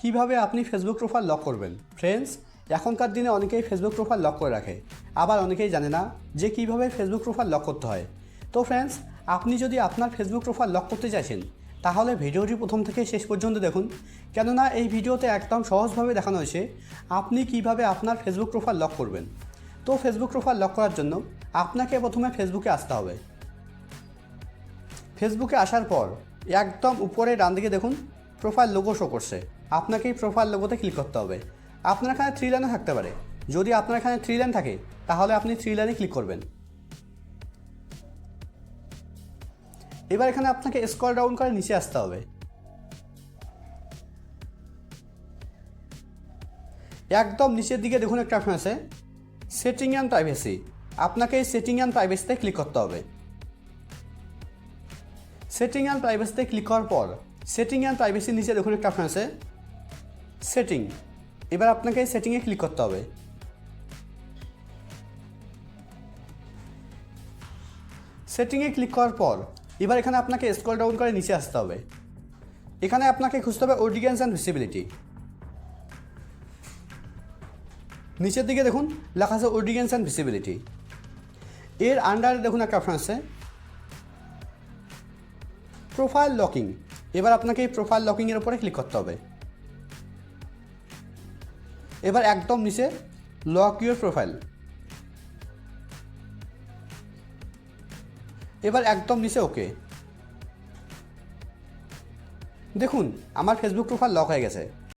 কীভাবে আপনি Facebook profile lock করবেন? ফ্রেন্ডস এখনকার দিনে অনেকেই ফেসবুক প্রোফাইল লক করে রাখে। আবার অনেকেই জানে না যে কীভাবে ফেসবুক প্রোফাইল লক করতে হয়। তো ফ্রেন্ডস আপনি যদি আপনার ফেসবুক প্রোফাইল লক করতে চাইছেন, তাহলে ভিডিওটি প্রথম থেকে শেষ পর্যন্ত দেখুন। কেননা এই ভিডিওতে একদম সহজভাবে দেখানো হয়েছে আপনি কীভাবে আপনার ফেসবুক প্রোফাইল লক করবেন। তো ফেসবুক প্রোফাইল লক করার জন্য আপনাকে প্রথমে ফেসবুকে আসতে হবে। ফেসবুকে আসার পর একদম উপরে ডান দিকে দেখুন প্রোফাইল লোগো শো করছে। আপনাকে এই প্রোফাইল লোগোতে ক্লিক করতে হবে। আপনার এখানে থ্রি লাইনও থাকতে পারে। যদি আপনার এখানে থ্রি লাইন থাকে, তাহলে আপনি থ্রি লাইনে ক্লিক করবেন। এবার এখানে আপনাকে স্ক্রল ডাউন করে নিচে আসতে হবে। একদম নিচের দিকে দেখুন একটা অপশন আছে। সেটিং অ্যান্ড প্রাইভেসি আপনাকে এই সেটিং অ্যান্ড প্রাইভেসিতে ক্লিক করতে হবে। সেটিং অ্যান্ড প্রাইভেসিতে ক্লিক করার পর সেটিং অ্যান্ড প্রাইভেসির নিচে দেখুন একটা অপশন আছে। সেটিং এবার আপনাকে সেটিংয়ে ক্লিক করতে হবে। সেটিংয়ে ক্লিক করার পর এবার এখানে আপনাকে স্ক্রল ডাউন করে নিচে আসতে হবে। এখানে আপনাকে খুঁজতে হবে অডিয়েন্স অ্যান্ড ভিসিবিলিটি নিচের দিকে দেখুন, লেখা আছে অডিয়েন্স অ্যান্ড ভিসিবিলিটি এর আন্ডারে দেখুন একটা অপশন আছে। প্রোফাইল লকিং এবার আপনাকে এই প্রোফাইল লকিংয়ের উপরে ক্লিক করতে হবে। এবার একদম নিচে লক ইউর প্রোফাইল এবার একদম নিচে ওকে দেখুন, আমার ফেসবুক প্রোফাইল লক হয়ে গেছে।